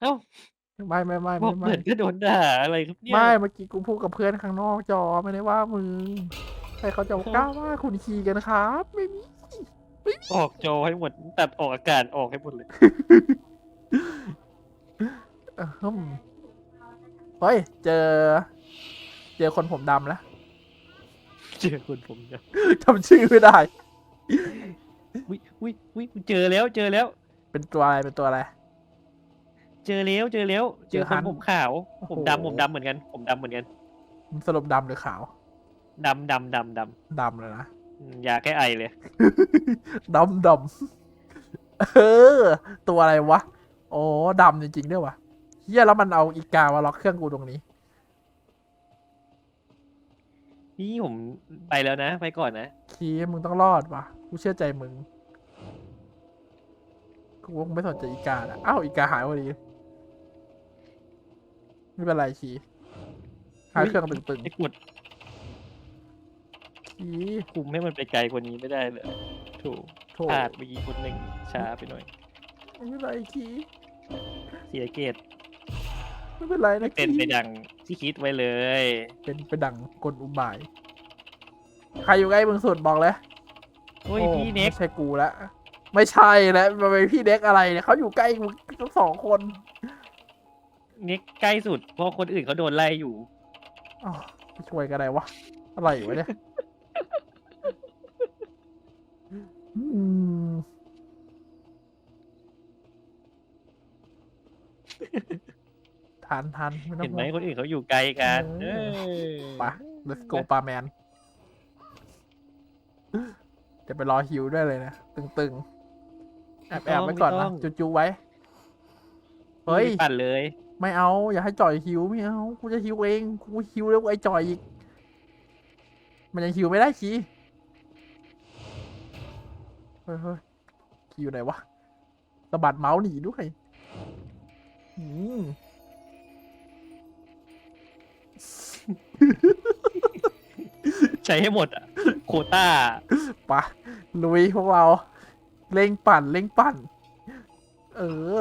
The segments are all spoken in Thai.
เอ้าไม่ไม่ไม่บอกไม่เหมืไม่อนก็โดนด่าอะไรครับเนี่ยไม่เมื่อกี้กูพูดกับเพื่อนข้างนอกจอไม่ได้ว่ามึงใครเขาจะกล้าว่าคุณคีกันครับไม่มีออกจอให้หมดตัดออกอากาศออกให้หมดเลย เออฮึ่มเฮ้ยเจอ เจอคนผมดำแล้วเจอคนผมเนี่ยจำชื่อไม่ได้ วิวิวิเจอแล้วเจอแล้วเป็นตัวอะไรเป็นตัวอะไร เจอแล้วเจอแล้ว เจอเจอคฮันนผมขาว โอ้โห ผมดำผมดำเหมือนกัน ผมดำเหมือนกันสรุปดำหรือขาวดำดำดำดดำเลยนะำอืมยาแก้ไอเลย ดำดำเออ ตัวอะไรวะ โอ้ดำจริงๆด้วยวะเฮียแล้วมันเอาอีกามาล็อกเครื่องกูตรงนี้ นี่ผมไปแล้วนะ ไปก่อนนะ คีมึงต้องรอดวะกูเชื่อใจมึง กูว่ามึงไม่สนใจอีกาละอ้าวอีกาหายพอดี ไม่เป็นไรคีหายเครื่องตึงไอ้กดๆคีคุมให้มันไปไกลกว่านี้ไม่ได้เลยถูกโถพลาดเมื่อกี้คนหนึ่งช้าไปหน่อย ไม่เป็นไรคีเสียเกตไม่เป็นไรนะเป็นคีไปดังที่คิดไว้เลย เป็นไปดังกลอุบาย ใครอยู่ใกล้มึงสุดบอกเลยโอ้ยโอ้พี่เน็ก ไม่ใช่กูแล้วไม่ใช่แล้วมันเป็นพี่เน็กอะไรเนี่ยเขาอยู่ใกล้มึงทั้งสองคนเน็กใกล้สุดเพราะคนอื่นเขาโดนไล่อยู่ อ้าวไปช่วยกันได้วะ อะไรวะเนี่ยอืมทันทันไม่ต้อเห็งนไหมห่วง คนอื่นเขาอยู่ไกลกันเอเอออไป let's go ปลาแมนเดี๋ยวไปรอฮิวด้วยเลยนะ ตึงๆ แอบแอบไว้ก่อนนะ จุๆไว้ เฮ้ยพี่ปั่นเลย ไม่เอา อย่าให้จ่อยฮิวไม่เอากูจะฮิวเองกูฮิวแล้วไอ้จ่อยอีก มันยังฮิวไม่ได้คีเฮ้ยเฮ้ยคีอยู่ไหนวะสะบัดเมาส์หนีด้วยอืมใช้ให้หมดอะโควต้าไปะลุยพวกเราเร่งปั่นเร่งปั่น เออ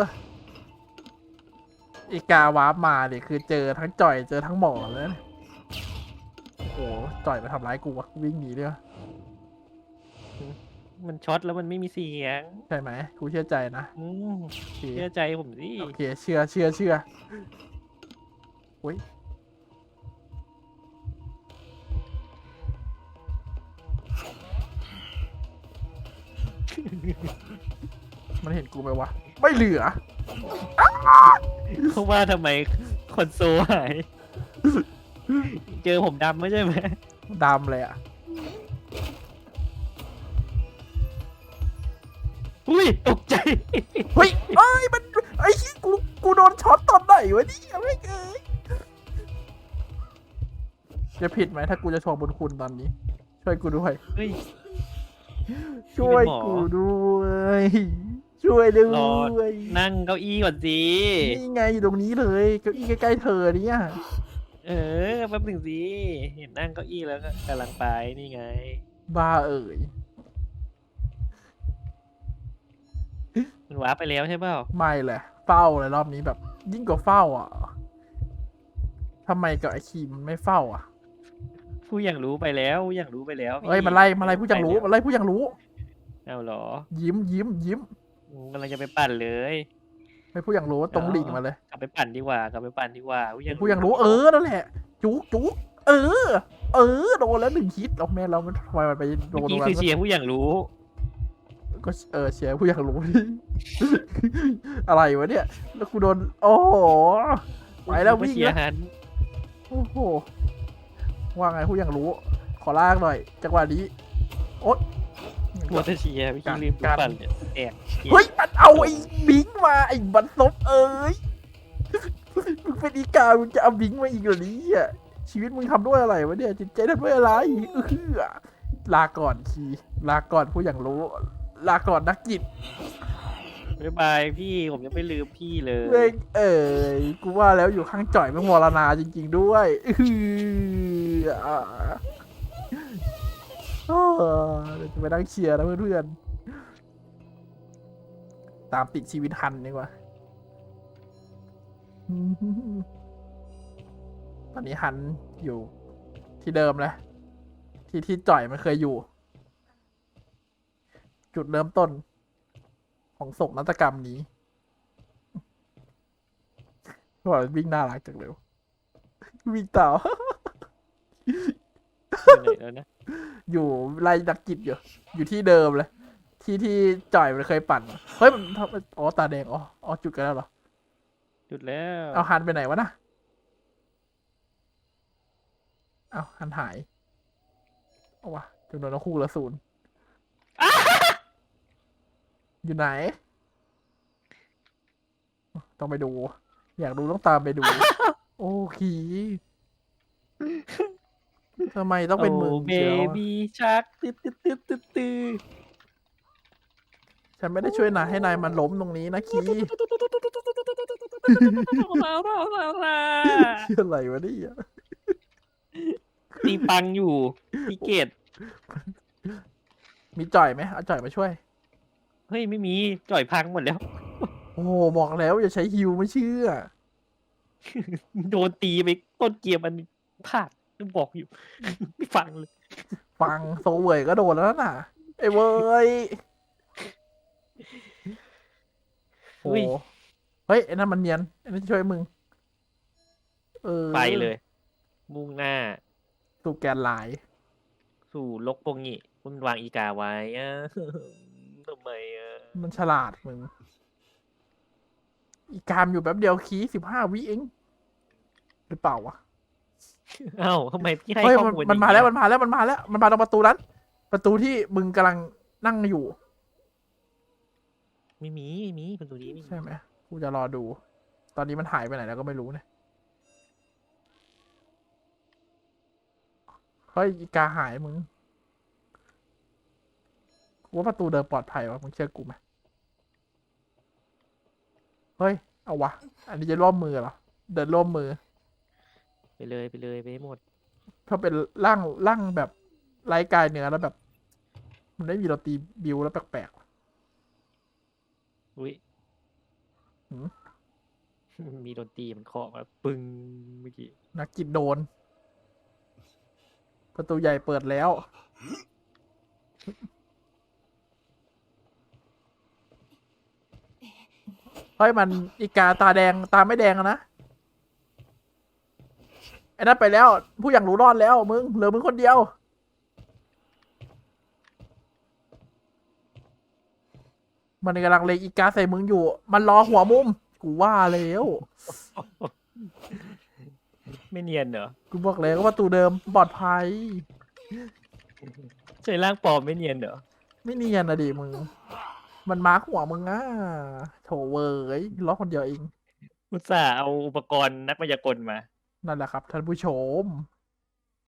อีกาวาร์ปมาเนี่ยคือเจอทั้งจ่อยเจอทั้งหมอเลยนะโอ้โหจ่อยมาทำร้ายกูวะวิ่งหนีด้วยมันช็อตแล้วมันไม่มีเสียงใช่ไหมกูเชื่อใจนะอืมโอเคเชื่อใจผมสิโอเคเชื่อเชื่อเชื่ออุ้ยมันเห็นกูไหมวะ ไม่เหลือ เขาว่าทำไมคอนโซลหาย เจอผมดำไม่ใช่ไหมดำเลยอะ อุ้ยตกใจ เฮ้ยเอ้ยมันไอ้ที่กูกูโดนช็อตตอนไหนวะเนี่ยไม่เอ้ยจะผิดไหมถ้ากูจะโชว์บุญคุณตอนนี้ ช่วยกูด้วย เฮ้ย ช่วยหมอกูด้วย ช่วยด้รอวยนั่งเก้าอี้ก่อนสินี่ไงอยู่ตรงนี้เลยเก้าอี้ใกล้ๆเธอเนี่ยเออแป๊บหนึ่งสิเห็นนั่งเก้าอี้แล้วก็กำลังไปนี่ไง บ้าเอ่ยมันว้าร์ปไปแล้วใช่เปล่าไม่เลยเฝ้าเลยรอบนี้แบบ ยิ่งกว่าเฝ้าอะทำไมกับไอคีมันไม่เฝ้าอะผู้อย่างรู้ไปแล้วผู้อย่างรู้ไปแล้วพี่เอ้ยมันไล่มาไล่ผู้ยังรู้มันไล่ผู้ยังรู้ เอาเหรอ ยิ้มยิ้มยิ้มอืม กำลังจะไปปั่นเลยไม่ผู้ยังรู้ตรงหลิงมาเลยกลับไปปั่นดีกว่ากลับไปปั่นดีกว่าผู้ยังผู้ยังรู้เออนั่นแหละ จุกจุกเออ เออโดนแล้วหนึ่งฮิตเอาแม่เรามันทำไมมันไปโดเมื่อนกี้ตรงคือนั้นเชียร์ผู้อย่างรู้ ก็เออเชียร์ผู้ยังรู้อะไรวะเนี่ย แล้วกูโดนโอ้โหไปแล้วผมก็วิ่งเชียแล้วร์ฮันโอ้โหว่าไงผู้ยังรู้ ขอลากหน่อยจังหวะนี้โอ๊ย มัวแต่เชียร์พี่การลืมดูการปั่นเนี่ยแอกเชียร์เฮ้ยมันเอาไอ้บิงมาไอ้บันซบเอ้ยมึงเป็นอีกามึงจะเอาบิงมาอีกเหรอเนี่ยชีวิตมึงทำด้วยอะไรวะเนี่ยจิตใจทำด้วยอะไรเออลาก่อนคีลาก่อนผู้อย่างรู้ ลาก่อนนักจิตบ๊ายบายพี่ผมยังไม่ลืมพี่เลยเร่งเอ๋ยกูว่าแล้วอยู่ข้างจ่อยมึงมรณาจริง ๆ ด้วยเอออ่า เออเดี๋ยวจะไปนั่งเชียร์นะเพื่อนๆ ตามติดชีวิตฮันดีกว่า ตอนนี้ฮันอยู่ที่เดิมเลยที่ที่จ่อยมันเคยอยู่ จุดเริ่มต้น ของศกนาฏกรรมนี้ว่าวิ่งน่ารักจังเลยวิ่งต่อ อยู่ไหนแล้วนะ อยู่ไล่ดักจิตอยู่ อยู่ที่เดิมเลย ที่ที่จ่อยมันเคยปั่นอะเฮ้ยมันทำอ๋อตาแดงอ๋ออ๋อจุดกันแล้วเหรอ จุดแล้วเอาฮันไปไหนวะนะเอาฮันหายเอาวะจำนวนนกคู่ละศูนย์อยู่ไหน ต้องไปดู อยากดูต้องตามไปดู โอ้ขี ทำไมต้องเป็นมึงเบเชียวอะบี้ชักตึ๊ดตึ๊ดตึ๊ดตึ๊ดตึ๊ดฉันไม่ได้ช่วยนายให้นายมันล้มตรงนี้นะคีเชื่ออะไรวะเนี่ยตีปังอยู่ตีเกตมีจ่อยไหมเอาจ่อยมาช่วย เฮ้ยไม่มีจ่อยพังหมดแล้ว โอ้โหบอกแล้วอย่าใช้ฮิวไม่เชื่อ โดนตีไปต้นเกียร์มันพลาด ต้องบอกอยู่ ไม่ฟังเลย ฟังโซเวยก็โดนแล้วน่ะ ไอ้เว้ยโอ้เฮ้ย เฮ้ยไอ้นั่นมันเนียนไอ้นั่นช่วยมึง เออไปเลย มุ่งหน้า สู่แกนไลน์สู่ลกโปงงี้คุณวางอีกาไว้อะทำไมอะมันฉลาดมึง อีกามอยู่แป๊บเดียวคีสิบห้าวิเองหรือเปล่าวะ เอ้าทำไมพี่ให้เฮ้ยข้อมันมูลมันมาอย่งแล้วเงี้ยมันมาแล้วมันมาแล้วมันมาตรงประตูนั้น ประตูที่มึงกำลังนั่งอยู่ ไม่มีไม่มีประตูนี้ไม่มีใช่ไหมกูจะรอดู ตอนนี้มันหายไปไหนแล้วก็ไม่รู้เนี่ยเฮ้ยอีกาหายมึงกูว่าประตูเดินปลอดภัยวะมึงเชื่อกูไหมเฮ้ย เอาวะ อันนี้จะร่วมมือเหรอ เดินร่วมมือ ไปเลยไปเลยไปให้หมด ถ้าเป็นร่างร่างแบบไร้กายเนื้อแล้วแบบ มันได้มีเราตีบิวแล้วแปลกอุ้ยหืมมีดนตรีมันเคาะมาปึ้งเมื่อกี้ๆนักกิจโดน ประตูใหญ่เปิดแล้ว เฮ้ยมันอีกาตาแดงตาไม่แดงอะนะ ไอ้นั่นไปแล้ว ผู้อย่างรู้รอดแล้วมึงเหลือมึงคนเดียว มันกำลังเลงอีกาใส่มึงอยู่ มันรอหัวมุม กูว่าแล้วไม่เนียนเหรอกูบอกแล้วว่าประตูเดิมปลอดภัยใช่ร่างปลอมไม่เนียนเหรอไม่เนียนนะดิมึง มันมาร์คหัวมึงอะโถเว้ยล้อคนเดียวเองอุตส่าห์เอาอุปกรณ์นักมายากลมา นั่นแหละครับท่านผู้ชม